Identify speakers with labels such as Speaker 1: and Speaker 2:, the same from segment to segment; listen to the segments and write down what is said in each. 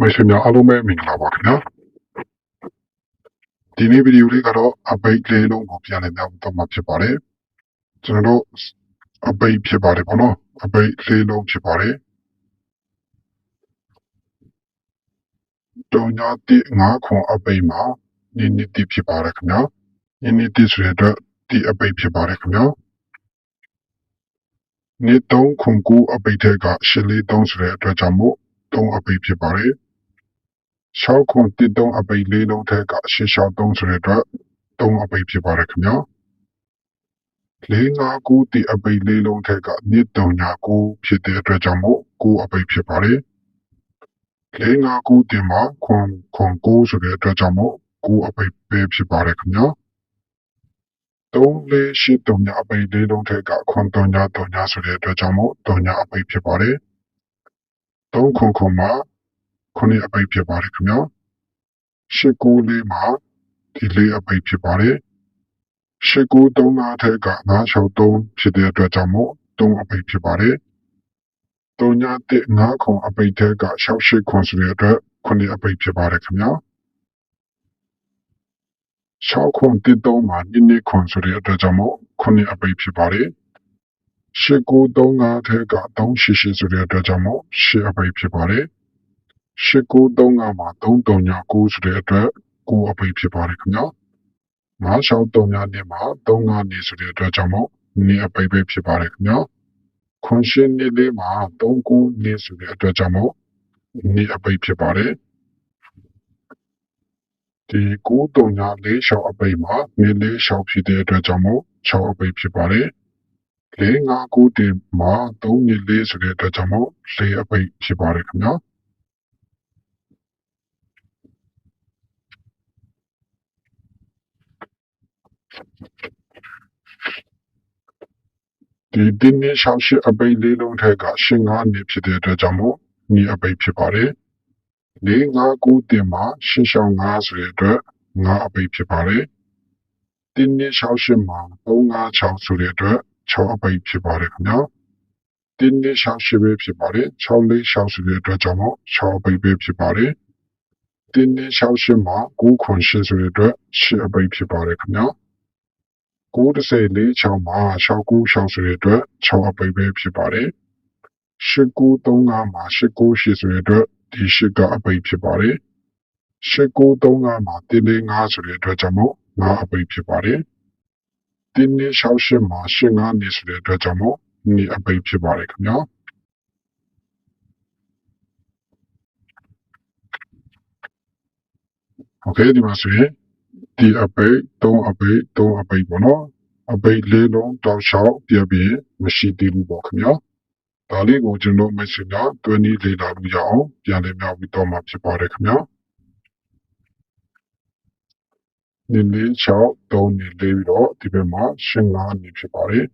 Speaker 1: မိတ်ဆွေများအားလုံးပဲမင်္ဂလာပါခင်ဗျာဒီနေ့ဗီဒီယိုလေးကတော့အပိတ်လေးလုံးကိုပြန်လည်ပြောင်းတော့မှာဖြစ်ပါတယ်ကျွန်တော်တို့အပိတ်ဖြစ်ပါတယ်ပေါ့နော်အပိတ်လေးလုံးဖြစ်ပါတယ်တုံညာတိငါးခွန်အပိတ်မှာနိနိတိဖြစ်ပါတယ်ခင်ဗျာနိနိတိဆိုတဲ့အတွက်ဒီအပိတ်ဖြစ်ပါတယ်ခင်ဗျာနေတုံးခွန်ကူအပိတ်တဲ့ကရှစ်လေးတုံးဆိုတဲ့အတွက်ကြောင့်မို့တုံးအပိတ်ဖြစ်ပါတယ် ရှောက်ခွန်တစ်တုံးအပိတ်လေးလုံးတဲ့ကရှစ်ရှောက်တုံးဆိုတဲ့အတွက်တုံးအပိတ်ဖြစ်ပါတယ်ခင်ဗျာလေးငါးကူတိအပိတ်လေးလုံးတဲ့ကနှစ်တုံညာကူဖြစ်တဲ့အတွက်ကြောင့်မို့ကူအပိတ်ဖြစ်ပါတယ်လေးငါးကူတင်မှာခွန်ခွန်ကူဆိုတဲ့အတွက်ကြောင့်မို့ကူအပိတ်ပဲဖြစ်ပါတယ်ခင်ဗျာသုံးလေးရှိတုံညာအပိတ်လေးလုံးတဲ့ကခွန်တုံညာတုံညာဆိုတဲ့အတွက်ကြောင့်မို့တုံညာအပိတ်ဖြစ်ပါတယ်သုံးခွန်ခွန်မှာ ခုနှစ်အပိတ်ဖြစ်ပါတယ်ခင်ဗျာရှစ်ကူလေးမှာဒီလေးအပိတ်ဖြစ်ပါတယ်ရှစ်ကူသုံးငါးထက်ကငါး၆သုံးဖြစ်တဲ့အတွက်ကြောင့်မို့သုံးအပိတ်ဖြစ်ပါတယ်တုံညာတစ်ငါးခွန်အပိတ်ထက်က၆ရှစ်ခွန်ဆိုတဲ့အတွက်ခုနှစ်အပိတ်ဖြစ်ပါတယ်ခင်ဗျာ၆ခွန်တစ်သုံးမှာနိနိခွန်ဆိုတဲ့အတွက်ကြောင့်မို့ခုနှစ်အပိတ်ဖြစ်ပါတယ်ရှစ်ကူသုံးငါးထက်က၃ရှစ်ရှစ်ဆိုတဲ့အတွက်ကြောင့်မို့ရှစ်အပိတ်ဖြစ်ပါတယ် ရှစ်ကူသုံးငါမှာ၃တုံညာ9ဆိုတဲ့အတွက်ကိုအပိတ်ဖြစ်ပါတယ်ခင်ဗျာငါး၆တုံညာနေမှာ၃ငါနေဆိုတဲ့အတွက်ကြောင့်မို့နေအပိတ်ပဲဖြစ်ပါတယ်ခင်ဗျာခွန်ရှင်းနေလေးမှာ၃ကူနေဆိုတဲ့အတွက်ကြောင့်မို့နေအပိတ်ဖြစ်ပါတယ်ဒီကိုတုံညာလေးရှောက်အပိတ်မှာနေလေးရှောက်ဖြစ်တဲ့အတွက်ကြောင့်မို့6အပိတ်ဖြစ်ပါတယ်လေးငါးကူတင်မှာ3နေလေးဆိုတဲ့အတွက်ကြောင့်မို့၄အပိတ်ဖြစ်ပါတယ်ခင်ဗျာ ဒီတင်းနေရှောက်ရှိအပိတ်လေးလုံးထက်ကရှင်းငါးနေဖြစ်တဲ့အတွက်ကြောင့်မို့နေအပိတ်ဖြစ်ပါတယ်လေးငါးကူတင်မှာရှင်းရှောင်းငါးဆိုတဲ့အတွက်ငါးအပိတ်ဖြစ်ပါတယ်တင်းနေရှောက်ရှိမှာ3 5 6ဆိုတဲ့အတွက်6အပိတ်ဖြစ်ပါတယ်ခင်ဗျာတင်းနေရှောက်ရှိပဲဖြစ်ပါတယ်6လေးရှောက်ဆိုတဲ့အတွက်ကြောင့်မို့6အပိတ်ပဲဖြစ်ပါတယ်တင်းနေရှောက်ရှိမှာ9ခွန်8ဆိုတဲ့အတွက်8အပိတ်ဖြစ်ပါတယ်ခင်ဗျာ 94 6မှာ6ကူ6ဆိုတဲ့အတွက်6အပိတ်ပဲဖြစ်ပါတယ်8ကူ35မှာ8ကူ8ဆိုတဲ့အတွက်ဒီ8ကအပိတ်ဖြစ်ပါတယ်8ကူ35မှာတင်းလေး5ဆိုတဲ့အတွက်ကြောင့်မို့5အပိတ်ဖြစ်ပါတယ်တင်းနေရှောက်8မှာ8 5နေဆိုတဲ့အတွက်ကြောင့်မို့2အပိတ်ဖြစ်ပါတယ်ခင်ဗျာโอเคဒီမှာဆိုရင် ဒီအပိတ်3အပိတ်3အပိတ်ပေါ့နော်အပိတ်လေးလုံးတောက်လျှောက်ပြပြမရှိသေးဘူးပေါ့ခင်ဗျာဒါလေးကိုကျွန်တော် message ကတွင်းနေလေ့လာလို့ရအောင်ပြန်လည်မြောက်ပြီးတော့မှဖြစ်ပါတယ်ခင်ဗျာဒီလေး6 3နေလေးပြီးတော့ဒီဘက်မှာရှင်း5နေဖြစ်ပါတယ်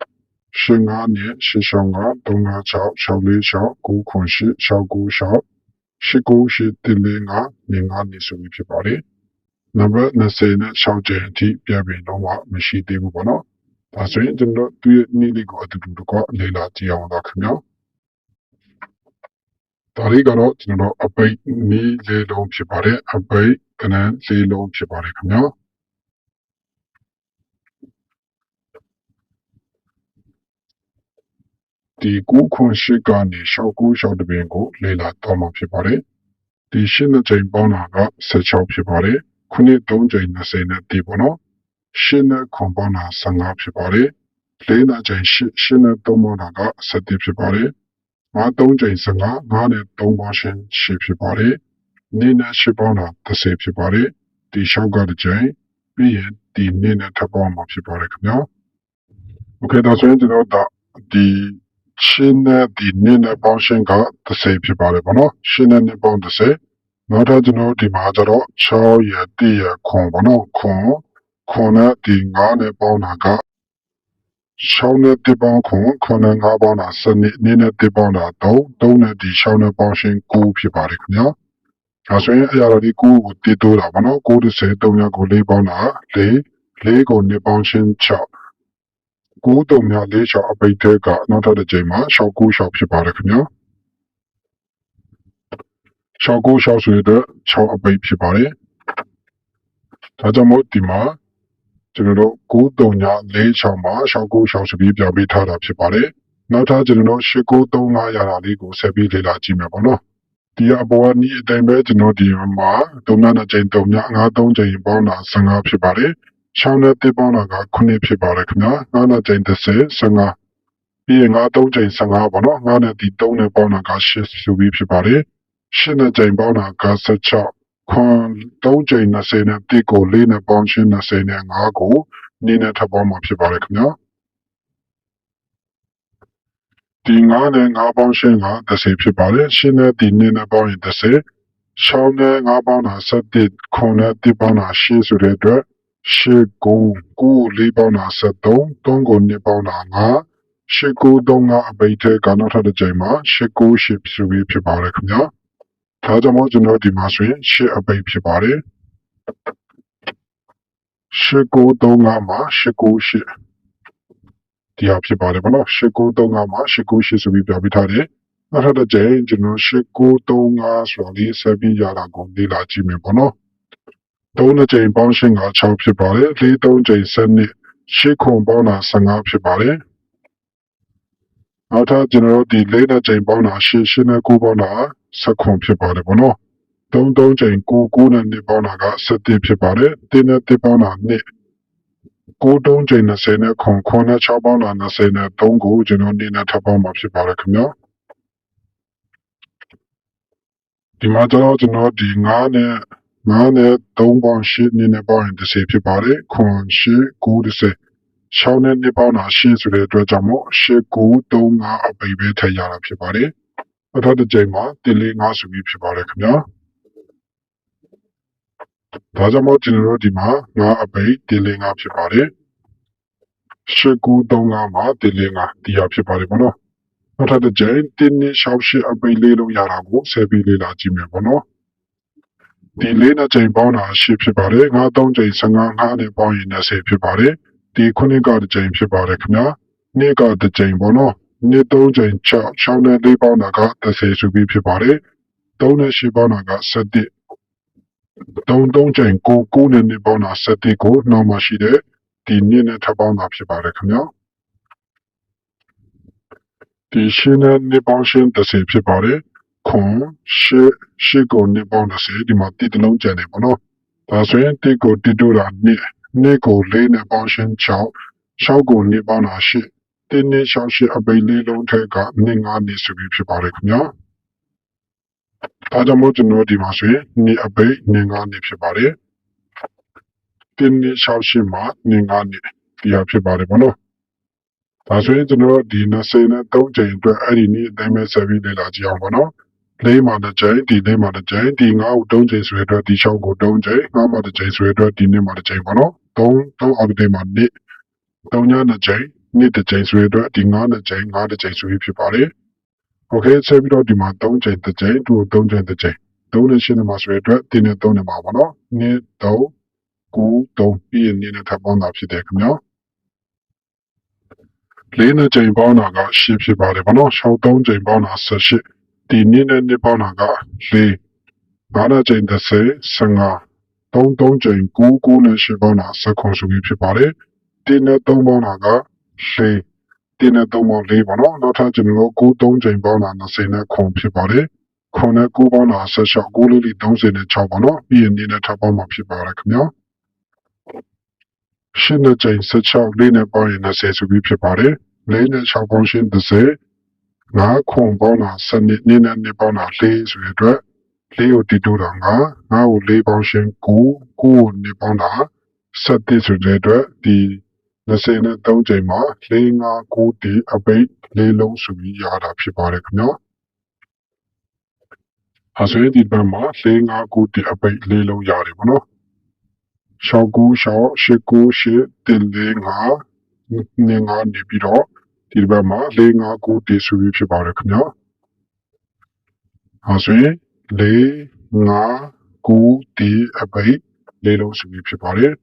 Speaker 1: ရှင်း5နေရှင်းဆောင်5 3 5 6 6 4 6 9ခွန်8 6 9 6 8 9 8တင်လေး5နေ5နေဆိုပြီးဖြစ်ပါတယ် နံပါတ်20နဲ့6ကျန်အထိပြန်ပြီးတော့မှမရှိသေးဘူးပေါ့နော်။ဒါဆိုရင်ကျွန်တော်သူ့ရဲ့နေ့လေးကိုအတူတူတကွလေ့လာကြည့်အောင်တော့ခင်ဗျာ။ဒါလေးကတော့ကျွန်တော်အပိတ်နေ့လေးလုံးဖြစ်ပါတယ်။အပိတ်ကနန်းလေးလုံးဖြစ်ပါတယ်ခင်ဗျာ။ဒီ9ခွန်8ကနေ6 9 6တပင်ကိုလေ့လာတော့မှာဖြစ်ပါတယ်။ဒီရှင်းတဲ့ချိန်ပေါင်းတာက16ဖြစ်ပါတယ်။ ခုနှစ်3ချိန်20နဲ့တည်ပေါ့နော်။ရှင်းတဲ့ခွန်ပေါင်းတာ15ဖြစ်ပါတယ်။လေးနာချိန်ရှင်းရှင်းတဲ့3ပေါင်းတာက17ဖြစ်ပါတယ်။ငါ3ချိန်15 9နဲ့3ပေါင်းရှင်း10ဖြစ်ပါတယ်။နေ့နဲ့10ပေါင်းတာ30ဖြစ်ပါတယ်။ဒီ6ကတစ်ချိန်ပြီးရင်ဒီနေ့နဲ့ထပ်ပေါင်းမှာဖြစ်ပါတယ်ခင်ဗျာ။ Okay ဒါဆိုရင်ကျွန်တော်တို့ဒီရှင်းတဲ့ဒီနေ့နဲ့ပေါင်းရှင်းက30ဖြစ်ပါတယ်ပေါ့နော်ရှင်းတဲ့နေ့ပေါင်း30 နောက်ထပ်ကျွန်တော်ဒီမှာကျတော့6ရ1ရခွန်ပေါ့နော်ခွန်ခွန်နဲ့ဒီ9နဲ့ပေါင်းတာက6နဲ့1ပေါင်းခွန်ခွန်နဲ့9ပေါင်းတာ7နှစ်နေ့နဲ့1ပေါင်းတာ3 3နဲ့ဒီ6နဲ့ပေါင်းရှင်း9ဖြစ်ပါတယ်ခင်ဗျာဒါဆိုရင်အရာတော်ဒီ9ကိုတည်တိုးတာပေါ့နော်9 30 3ရကို4ပေါင်းတာ4 4ကို2ပေါင်းရှင်း6ကိုးတုံများလေးချောက်အပိတ်တဲ့ကနောက်ထပ်တစ်ကြိမ်မှာရှောက်ကူးရှောက်ဖြစ်ပါတယ်ခင်ဗျာ ရှောက်ကိုရှောက်ဆွေအတွက်6အပိတ်ဖြစ်ပါတယ်ဒါကြောင့်မို့ဒီမှာကျွန်တော်တို့9346မှာရှောက်ကိုရှောက်ဆွေပြပေးထားတာဖြစ်ပါတယ်နောက်ထပ်ကျွန်တော်တို့8935ရတာလေးကိုဆက်ပြီးလေ့လာကြည့်မယ်ပေါ့နော်ဒီအပေါ်ကနီးအတိုင်းပဲကျွန်တော်ဒီမှာ3နာချိန်3ည53ချိန်ပေါင်းတာ15ဖြစ်ပါတယ်ရှောင်းတဲ့တစ်ပေါင်းတာက9ဖြစ်ပါတယ်ခင်ဗျာ9နာချိန်30 15ပြီးရင်9 3ချိန်15ပေါ့နော်9နဲ့ဒီ3နဲ့ပေါင်းတာက10ဆိုပြီးဖြစ်ပါတယ် 10နဲ့ချိန်ပေါင်းတာက16ခွန်3ချိန်20နဲ့တစ်ကို4နဲ့ပေါင်းရှင်း20နဲ့5ကိုနည်းနဲ့ထပ်ပေါင်းမှာဖြစ်ပါတယ်ခင်ဗျာဒီ9နဲ့5ပေါင်းရှင်းက30ဖြစ်ပါတယ်10နဲ့ဒီ2နဲ့ပေါင်းရင်30ရှောင်းနဲ့5ပေါင်းတာ17ခွန်နဲ့တစ်ပေါင်းတာ10ဆိုတဲ့အတွက်ရှစ်ကိုကိုလေးပေါင်းတာ73သုံးကိုနှစ်ပေါင်းတာ9ရှစ်ကိုသုံးကအပိတ်ထဲကနောက်ထပ်တစ်ကြိမ်မှာရှစ်ကိုရှစ်ဖြစ်ပြီးဖြစ်ပါတယ်ခင်ဗျာ ဒါကြောင့်မို့ကျွန်တော်ဒီမှာဆိုရင်ရှစ်အပိတ်ဖြစ်ပါတယ်ရှစ်ကိုသုံးကမှာရှစ်ကိုရှစ်ဒီဟာဖြစ်ပါတယ်ဗောနော်ရှစ်ကိုသုံးကမှာရှစ်ကိုရှစ်ဆိုပြီးပြောပြထားတယ်နောက်ထပ်တစ်ကြိမ်ကျွန်တော်ရှစ်ကိုသုံးကဆိုတော့ဒီဆက်ပြီးရတာကိုလေ့လာကြည့်မယ်ဗောနော်သုံးကြိမ်ပေါင်းရှင်းက6ဖြစ်ပါတယ်၄၃ကြိမ်7နှစ်ရှစ်ခွန်ပေါင်းတာ15ဖြစ်ပါတယ်နောက်ထပ်ကျွန်တော်တို့ဒီ၄ကြိမ်ပေါင်းတာရှစ်ရှင်းနဲ့9ပေါင်းတာ 7ခွန်ဖြစ်ပါတယ်ပေါ့နော်၃၃ကြိမ်9 9နဲ့2ပေါင်းတာက7ဖြစ်ပါတယ်တင်းနဲ့1ပေါင်းတာ2 9တုံးကြိမ်20နဲ့ခွန်ခွန်နဲ့6ပေါင်းတာ20နဲ့3ကိုကျွန်တော်နေနဲ့ထပ်ပေါင်းမှာဖြစ်ပါတယ်ခင်ဗျာဒီမှာကျွန်တော်ကျွန်တော်ဒီ9နဲ့9နဲ့3ပေါင်း8နဲ့နဲ့ပေါင်းရင်30ဖြစ်ပါတယ်ခွန်8 9 30 6နဲ့2ပေါင်းတာ8ဆိုတဲ့အတွက်ကြောင့်မို့8 9 3 5အပိပဲထည့်ရတာဖြစ်ပါတယ် နောက်ထပ်တစ်ကြိမ်မှာ1 4 5ဆိုပြီးဖြစ်ပါတယ်ခင်ဗျာဒါကြောင့်မို့ကျွန်တော်တို့ဒီမှာ9အပိ1 4 5ဖြစ်ပါတယ်8 9 3 5မှာ1 4 5ဒီဟာဖြစ်ပါတယ်ပေါ့နော်နောက်ထပ်တစ်ကြိမ်1 2 6 8အပိလေးလုံးရတာကိုဆက်ပြီးလေ့လာကြည့်မယ်ပေါ့နော်ဒီလေးနှစ်ချိန်ပေါင်းတာ10ဖြစ်ပါတယ်ငါ3ချိန်15ငါနဲ့ပေါင်းရင်20ဖြစ်ပါတယ်ဒီခုနှစ်ကတစ်ချိန်ဖြစ်ပါတယ်ခင်ဗျာနေ့ကတစ်ချိန်ပေါ့နော် နေ့3ချိန်6 6နဲ့4ပေါင်းတာက30ဆိုပြီးဖြစ်ပါတယ်3နဲ့10ပေါင်းတာက7 3 3ချိန်9 9နဲ့2ပေါင်းတာ7ကိုနောက်မှရှိတဲ့ဒီနေ့နဲ့ထပ်ပေါင်းတာဖြစ်ပါတယ်ခင်ဗျာဒီရှင်းနဲ့2ပေါင်းရှင်း30ဖြစ်ပါတယ်ခွန်ရှေရှေကိုနေပေါင်း30ဒီမှာတိတလုံးကျန်နေပေါ့နော်ဒါဆိုရင်တိကိုတိတူတာနှစ်နှစ်ကိုလေးနဲ့ပေါင်းရှင်း6 6ကိုနေပေါင်းတာ8 တင်းနဲ့6 8အပိတ်လေးလုံးထက်ကနှစ်9နေဆိုပြီးဖြစ်ပါတယ်ခင်ဗျာဒါကြောင့်မို့ကျွန်တော်ဒီမှာဆိုရင်နေအပိတ်နေ9နေဖြစ်ပါတယ်တင်းနဲ့6 8မှာနေ9နေဒီဟာဖြစ်ပါတယ်ပေါ့နော်ဒါဆိုရင်ကျွန်တော်ဒီ20နဲ့3ချိန်အတွက်အဲ့ဒီနေ့အတိုင်းပဲဆက်ပြီးလေ့လာကြည့်အောင်ပေါ့နော်လေးမှာတစ်ကြိမ်ဒီလေးမှာတစ်ကြိမ်ဒီငါ့ကို3ချိန်ဆိုရတဲ့ဒီ6ကို3ချိန်ငါ့မှာတစ်ချိန်ဆိုရတဲ့ဒီနေ့မှာတစ်ချိန်ပေါ့နော်3 3အောက်ဒီမှာနေ့3ညနှစ်ချိန် နှစ်တစ်ကြိမ်ဆိုရတဲ့ဒီ9တစ်ကြိမ်9တစ်ကြိမ်ဆိုပြီးဖြစ်ပါတယ်။ Okay ဆက်ပြီးတော့ဒီမှာ3ကြိမ်တစ်ကြိမ်2 3ကြိမ်တစ်ကြိမ်3နဲ့8နဲ့မှာဆိုရတဲ့3နဲ့3နဲ့မှာပေါ့နော်2 3 9 3ပြီးရင်2နဲ့ထပ်ပေါင်းတာဖြစ်တယ်ခင်ဗျာ။လေးနဲ့ကြိမ်ပေါင်းတာက10ဖြစ်ပါတယ်ပေါ့နော်6 3ကြိမ်ပေါင်းတာ18ဒီ2နဲ့2ပေါင်းတာက4 9ကြိမ်30 15 3 3ကြိမ်9 9နဲ့10ပေါင်းတာ19ဆိုပြီးဖြစ်ပါတယ်။တင်းနဲ့3ပေါင်းတာက ၄ဒီနဲ့3ပေါင်း4ပေါ့နော်နောက်ထပ်ကျွန်တော်တို့9 3ချိန်ပေါင်းတာ20နဲ့ခွန်ဖြစ်ပါတယ်ခွန်နဲ့9ပေါင်းတာ16 9လေးလေး30နဲ့6ပေါ့နော်ပြီးရင်နေ့နဲ့ထပ်ပေါင်းမှာဖြစ်ပါတယ်ခင်ဗျာရှင်းတဲ့ချိန်16လေးနဲ့ပေါင်းရင်20ဆိုပြီးဖြစ်ပါတယ်လေးနဲ့6ပေါင်းရှင်း30ငါခွန်ပေါင်းတာစနစ်နည်းနဲ့နှစ်ပေါင်းတာ၄ဆိုရတဲ့လေးကိုတီတိုးတာငါငါကို၄ပေါင်းရှင်း9 9ကိုနှစ်ပေါင်းတာ7ဆိုတဲ့အတွက်ဒီ 20နဲ့3ချိန်မှာ၄၅9တီအပိတ်လေးလုံးဆိုပြီးရတာဖြစ်ပါတယ်ခင်ဗျာအဆွေဒီဘက်မှာ၄၅9တီအပိတ်လေးလုံးရတယ်ပေါ့နော်ရှောက်ကူရှောက်ရှစ်ကူရှစ်တင်လေးငါနေငါနေပြီးတော့ဒီဘက်မှာ၄၅၉တေဆိုပြီးဖြစ်ပါတယ်ခင်ဗျာအဲဆိုရင်၄၅၉တေအပိတ်လေးလုံးဆိုပြီးဖြစ်ပါတယ်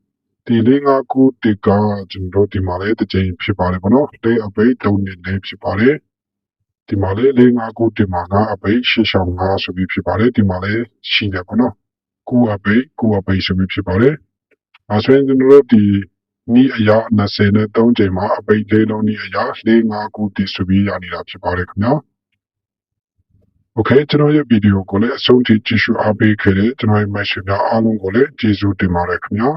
Speaker 1: ဒီလေးငါးခုတစ်ကကျွန်တော်ဒီမှာလည်းတစ်ကြိမ်ဖြစ်ပါတယ်ပေါ့နော်လေးအပိတ်၃နှစ်လေးဖြစ်ပါတယ်ဒီမှာလည်းလေးငါးခုတစ်မှာငါအပိတ်ရှစ်ဆောင်ငါဆိုပြီးဖြစ်ပါတယ်ဒီမှာလည်းရှိတယ်ပေါ့နော်ကိုအပိတ်ကိုအပိတ်ဆိုပြီးဖြစ်ပါတယ်အဲဆိုရင်ကျွန်တော်တို့ဒီနီးအရာ20နဲ့3ချိန်မှာအပိတ်လေးလုံးနီးအရာ၄၅ခုတည်ဆိုပြီးရနေတာဖြစ်ပါတယ်ခင်ဗျာ Okay ကျွန်တော်ရဲ့ဗီဒီယိုကိုလည်းအဆုံးထိကြည့်ရှုအားပေးခဲ့တဲ့ကျွန်တော်ရဲ့မိတ်ဆွေများအားလုံးကိုလည်းကျေးဇူးတင်ပါတယ်ခင်ဗျာ